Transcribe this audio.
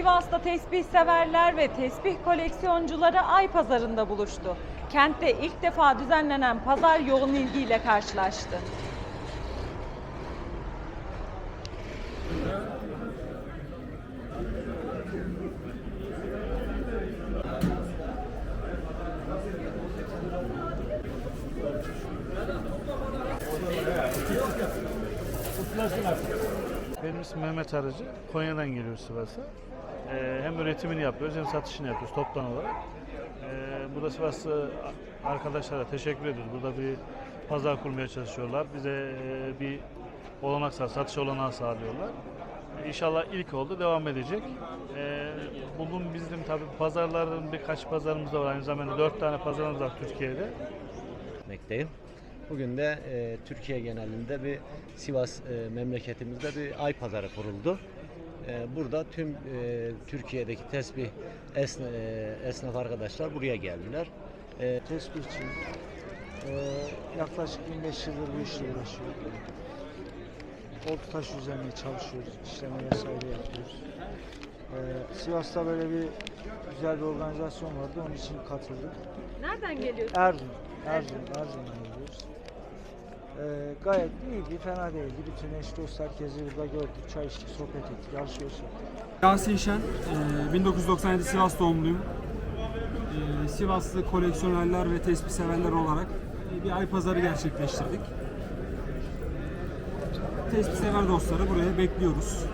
Sivas'ta tesbih severler ve tesbih koleksiyoncuları Ay Pazarı'nda buluştu. Kentte ilk defa düzenlenen pazar yoğun ilgiyle karşılaştı. Benim ismim Mehmet Arıcı. Konya'dan geliyoruz Sivas'a. Ee, hem üretimini yapıyoruz hem satışını yapıyoruz toptan olarak. Ee, burada Sivaslı arkadaşlara teşekkür ediyoruz. Burada bir pazar kurmaya çalışıyorlar. Bize e, bir olanak sağ, satış olanağı sağlıyorlar. Ee, İnşallah ilk oldu, devam edecek. Ee, bugün bizim tabii pazarların birkaç pazarımız da var. Aynı zamanda dört tane pazarımız var Türkiye'de. etmekteyim. Bugün de e, Türkiye genelinde bir Sivas e, memleketimizde bir ay pazarı kuruldu. E, burada tüm e, Türkiye'deki tesbih esna, e, esnaf arkadaşlar buraya geldiler. E, tespihçi. Ee, yaklaşık 25 yıldır bu işle uğraşıyor. Oltu taş üzerine çalışıyoruz. işleme vesaire yapıyoruz. Ee, Sivas'ta böyle bir güzel bir organizasyon vardı. Onun için katıldık. Nereden geliyorsun? Erzurum. Erzurum. Erzurum'dan. Ee, gayet iyiydi, fena değildi. Bütün eş dost herkesi burada gördük. Çay içtik, sohbet ettik, alışveriş yaptık. Yasin Şen, e, 1997 Sivas doğumluyum. E, Sivaslı koleksiyonerler ve tespih severler olarak e, bir ay pazarı gerçekleştirdik. Tespih sever dostları buraya bekliyoruz.